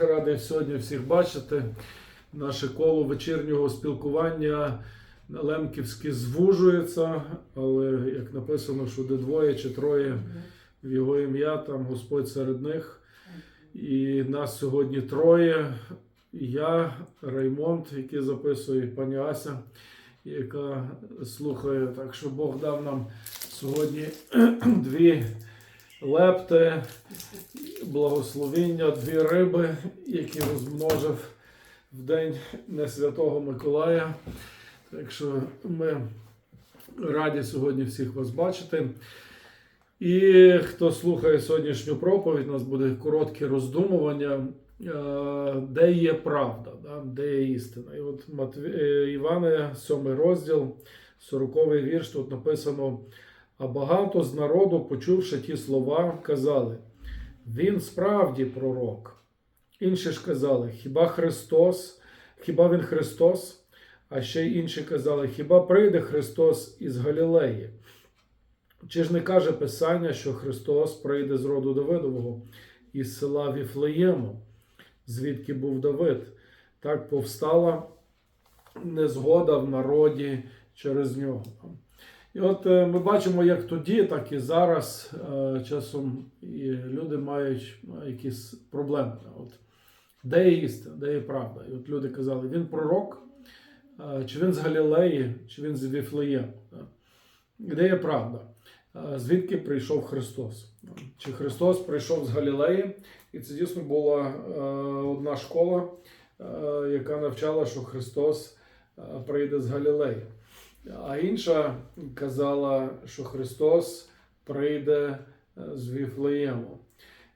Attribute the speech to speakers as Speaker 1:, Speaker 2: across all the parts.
Speaker 1: Радий сьогодні всіх бачити. Наше коло вечірнього спілкування Лемківське звужується, але як написано, що де двоє чи троє в його ім'я, там Господь серед них. І нас сьогодні троє. Я, Раймонд, який записує, пані Ася, яка слухає. Так що Бог дав нам сьогодні дві лепти, благословіння, дві риби, які розмножив в день Несвятого Миколая. Так що ми раді сьогодні всіх вас бачити. І хто слухає сьогоднішню проповідь, у нас буде коротке роздумування, е, де є правда, де є істина. І от е, Іване, 7 розділ, 40 вірш, тут написано: а багато з народу, почувши ті слова, казали: Він справді пророк. Інші ж казали, хіба Христос, хіба він Христос? А ще й інші казали, хіба прийде Христос із Галілеї? Чи ж не каже Писання, що Христос прийде з роду Давидового із села Віфлеєму, звідки був Давид? Так повстала незгода в народі через нього. І от е, ми бачимо, як тоді, так і зараз е, часом і люди мають е, якісь проблеми. От, де є істина, де є правда? І от люди казали, він пророк, чи він з Галілеї, чи він з Віфлеєму. да? Де є правда? Звідки прийшов Христос? Чи Христос прийшов з Галілеї? І це дійсно була одна школа, яка навчала, що Христос прийде з Галілеї. А інша казала, що Христос прийде е, з Віфлеєму.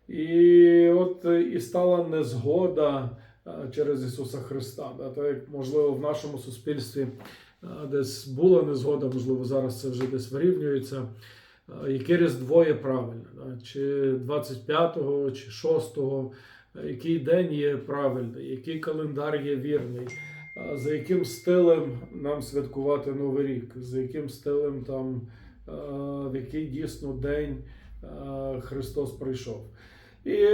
Speaker 1: І от е, і стала незгода е, через Ісуса Христа. Так як можливо в нашому суспільстві десь була незгода, можливо, зараз це вже десь вирівнюється. Яке різдво є правильне? Чи 25-го, чи 6-го, Е, який день є правильний, який календар є вірний, за яким стилем нам святкувати Новий рік, за яким стилем там, в який дійсно день Христос прийшов. І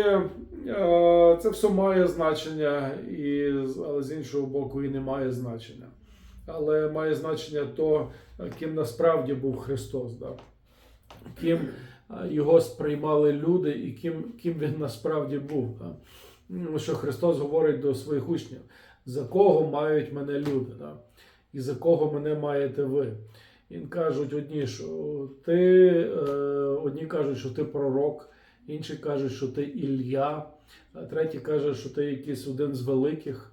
Speaker 1: це все має значення, і, але з іншого боку, і не має значення. Але має значення то, ким насправді був Христос, да? ким його сприймали люди і ким, ким він насправді був. Да? Що Христос говорить до своїх учнів, за кого мають мене люди, да? і за кого мене маєте ви. Він кажуть одні, що ти, е, одні кажуть, що ти пророк, інші кажуть, що ти Ілля, треті кажуть, що ти якийсь один з великих.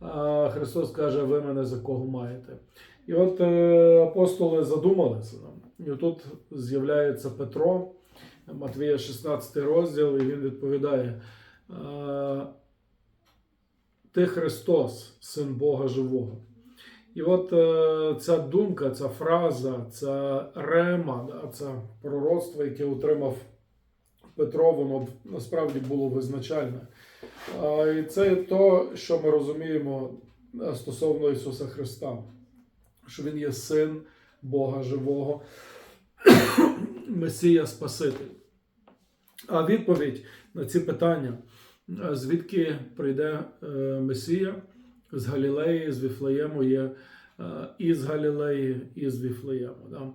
Speaker 1: А Христос каже, ви мене за кого маєте. І от е, апостоли задумалися. І тут з'являється Петро, Матвія 16 розділ, і він відповідає: е, Ти Христос, син Бога живого. І от е, ця думка, ця фраза, ця рема, да, це пророцтво, яке отримав Петро, воно насправді було визначальне. А, і це то, що ми розуміємо е, стосовно Ісуса Христа, що Він є син Бога живого, Месія Спаситель. А відповідь на ці питання, е, звідки прийде е, Месія з Галілеї, з Віфлеєму є е, і з Галілеї, і з Віфлеєму. Да?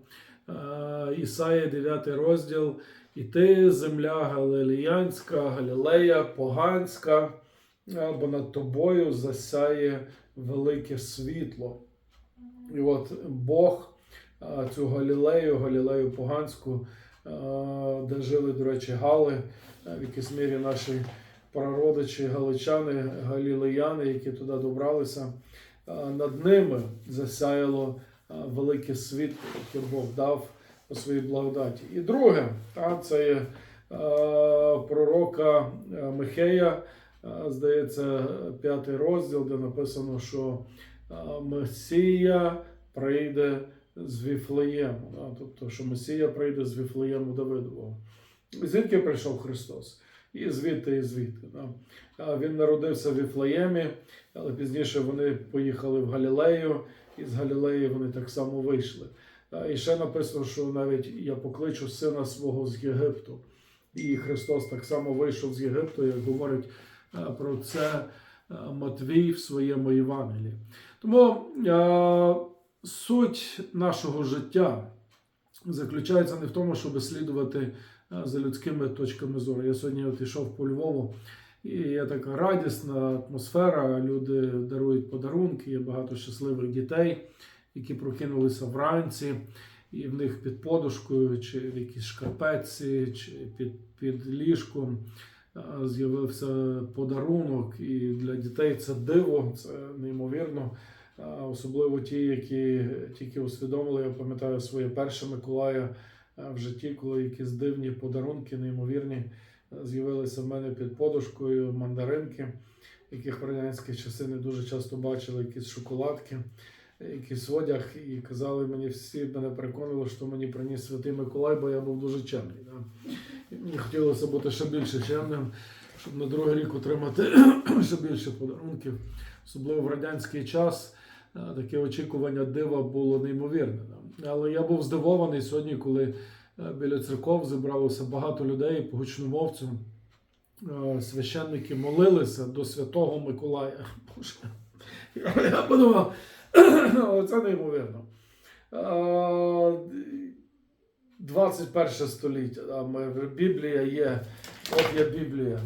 Speaker 1: Е, Ісая 9 розділ. І ти, земля Галилеянська, Галілея, поганська, бо над тобою засяє велике світло. І от Бог цю Галілею, Галілею поганську, де жили, до речі, Гали, в якійсь мірі наші прародичі, галичани, галілеяни, які туди добралися, над ними засяяло велике світло, яке Бог дав по своїй благодаті. І друге, та, це є пророка Михея, здається, п'ятий розділ, де написано, що Месія прийде з Віфлеєму. Тобто, що Месія прийде з Віфлеєму Давидового. Звідки прийшов Христос? І звідти, і звідти. Він народився в Віфлеємі, але пізніше вони поїхали в Галілею, і з Галілеї вони так само вийшли. І ще написано, що навіть я покличу сина свого з Єгипту. І Христос так само вийшов з Єгипту, як говорить про це Матвій в своєму Євангелії. Тому е, суть нашого життя заключається не в тому, щоб слідувати за людськими точками зору. Я сьогодні от йшов по Львову, і є така радісна атмосфера. Люди дарують подарунки, є багато щасливих дітей, які прокинулися вранці, і в них під подушкою, чи в якійсь шкарпетці, чи під, під ліжком е, з'явився подарунок. І для дітей це диво, це неймовірно. Особливо ті, які тільки усвідомили, я пам'ятаю своє перше Миколая е, в житті, коли якісь дивні подарунки, неймовірні, е, з'явилися в мене під подушкою мандаринки, яких в радянські часи не дуже часто бачили, якісь шоколадки, якийсь одяг, і казали мені всі мене переконували, що мені приніс святий Миколай, бо я був дуже чемний. Да? Мені хотілося бути ще більше чемним, щоб на другий рік отримати ще більше подарунків, особливо в радянський час. Е, таке очікування дива було неймовірне. Але я був здивований сьогодні, коли е, біля церков зібралося багато людей по гучномовцю. Е, Священники молилися до Святого Миколая. Боже, я подумав, це неймовірно. Е, 21 століття. Біблія є, от є Біблія.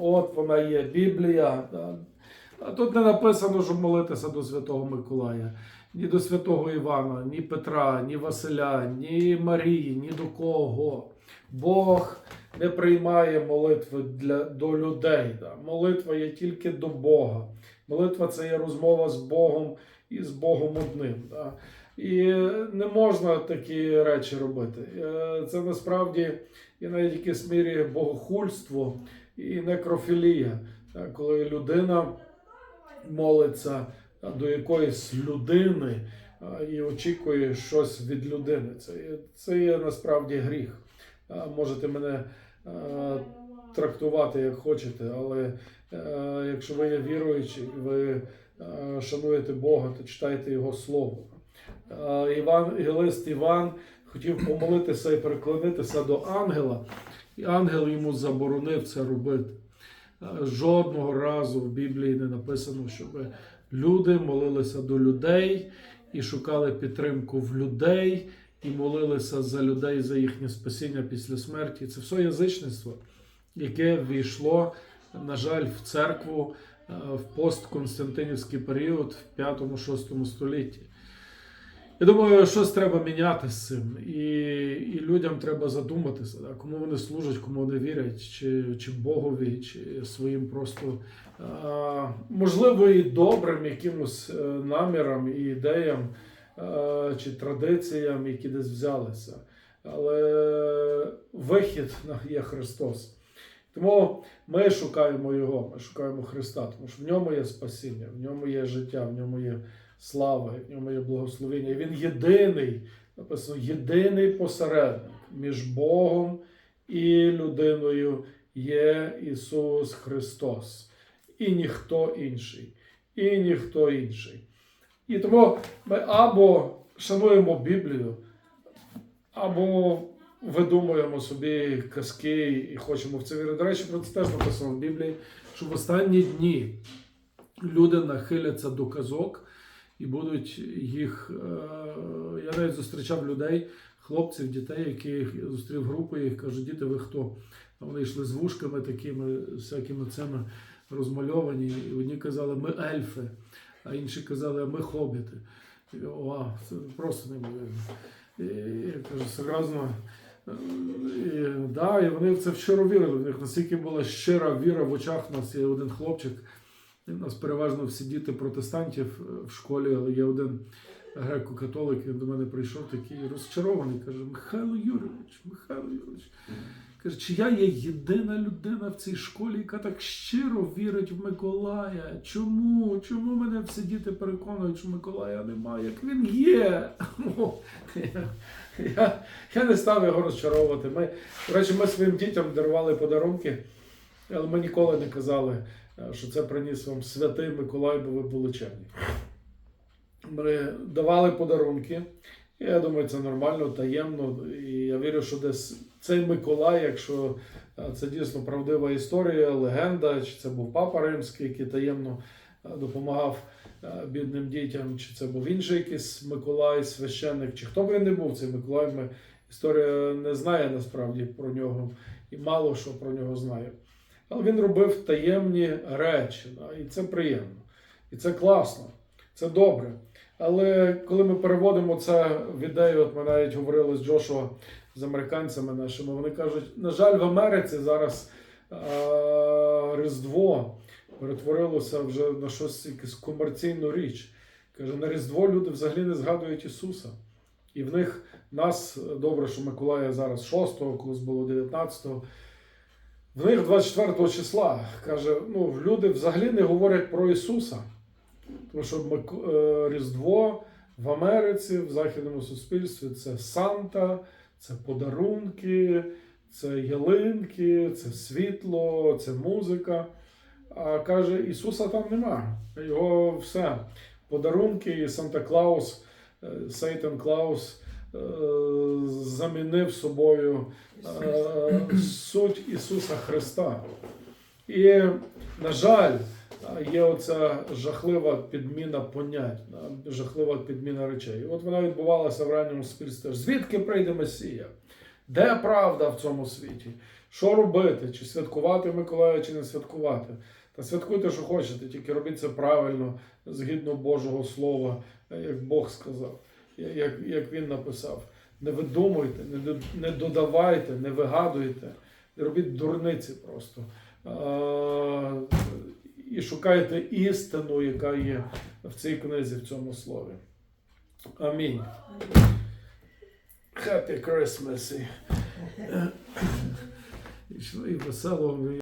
Speaker 1: От вона є Біблія. А тут не написано, щоб молитися до Святого Миколая, ні до Святого Івана, ні Петра, ні Василя, ні Марії, ні до кого. Бог не приймає молитви для, до людей. Да. Молитва є тільки до Бога. Молитва це є розмова з Богом і з Богом одним. Да. І не можна такі речі робити. Е, Це насправді і навіть в мірі богохульство і некрофілія, коли людина молиться до якоїсь людини і очікує щось від людини. Це, це є насправді гріх. Можете мене трактувати як хочете, але е, якщо ви є віруючі, ви е, шануєте Бога, то читайте Його Слово. Е, Іван, Євангелист Іван хотів помолитися і переклонитися до ангела, і ангел йому заборонив це робити. Е, Жодного разу в Біблії не написано, щоб люди молилися до людей і шукали підтримку в людей, і молилися за людей за їхнє спасіння після смерті. Це все язичництво, яке війшло, на жаль, в церкву е, в постконстантинівський період в 5-6 столітті. Я думаю, щось треба міняти з цим, і, і людям треба задуматися, да, кому вони служать, кому вони вірять, чи, чи Богові, чи своїм просто а, можливо і добрим якимось е, намірам і ідеям е, чи традиціям, які десь взялися. Але вихід є Христос. Тому ми шукаємо Його, ми шукаємо Христа, тому що в ньому є спасіння, в ньому є життя, в ньому є слава, в ньому є благословення. Він єдиний, написано, єдиний посередник між Богом і людиною є Ісус Христос. І ніхто інший. І ніхто інший. І тому ми або шануємо Біблію, або видумуємо собі казки і хочемо в це вірити. До речі, про це теж написано в Біблії, що в останні дні люди нахиляться до казок і будуть їх. е, Я навіть зустрічав людей, хлопців, дітей, які зустрів групу, і кажуть, діти, ви хто? А вони йшли з вушками такими, всякими цими розмальовані. І одні казали, ми ельфи, а інші казали, ми хобіти. І це просто неймовірно. Я кажу, серйозно. І, да, і вони в це щиро вірили. В них настільки була щира віра в очах. У нас є один хлопчик. У нас переважно всі діти протестантів е, в школі, але є один греко-католик, він до мене прийшов такий розчарований. Каже: Михайло Юрійович, Михайло Юрійович. Каже, чи я є єдина людина в цій школі, яка так щиро вірить в Миколая? Чому? Чому мене всі діти переконують, що Миколая немає? Як він є? Я, я, не став його розчаровувати. Ми, речі, ми своїм дітям дарували подарунки, але ми ніколи не казали, що це приніс вам святий Миколай, бо ви були чемні. Ми давали подарунки. Я думаю, це нормально, таємно. І я вірю, що десь цей Миколай, якщо е, це дійсно правдива історія, легенда, чи це був папа римський, який таємно е, допомагав е, бідним дітям, чи це був інший якийсь Миколай, священник, чи хто б він не був, цей Миколай, ми історія не знає насправді про нього і мало що про нього знає. Але він робив таємні речі, і це приємно, і це класно, це добре. Але коли ми переводимо це в ідею, от ми навіть говорили з Джошуа, з американцями нашими, вони кажуть, на жаль, в Америці зараз е- Різдво перетворилося вже на щось якусь комерційну річ. Каже, на Різдво люди взагалі не згадують Ісуса. І в них нас добре, що Миколая зараз 6-го, колись було 19-го. В них 24 числа каже, ну, люди взагалі не говорять про Ісуса. Тому що е, Різдво в Америці, в західному суспільстві це Санта, це подарунки, це ялинки, це світло, це музика. А каже, Ісуса там нема. Його все. Подарунки Санта Клаус, е, Сейтан Клаус замінив собою е, суть Ісуса Христа. І, на жаль, є оця жахлива підміна понять, жахлива підміна речей. От вона відбувалася в ранньому суспільстві. Звідки прийде Месія? Де правда в цьому світі? Що робити? Чи святкувати Миколая, чи не святкувати? Та святкуйте, що хочете, тільки робіть це правильно, згідно Божого Слова, як Бог сказав, як, як Він написав. Не видумуйте, не, до- не додавайте, не вигадуйте, робіть дурниці просто. І шукайте істину, яка є в цій книзі, в цьому слові. Амінь. Happy Christmas. І веселого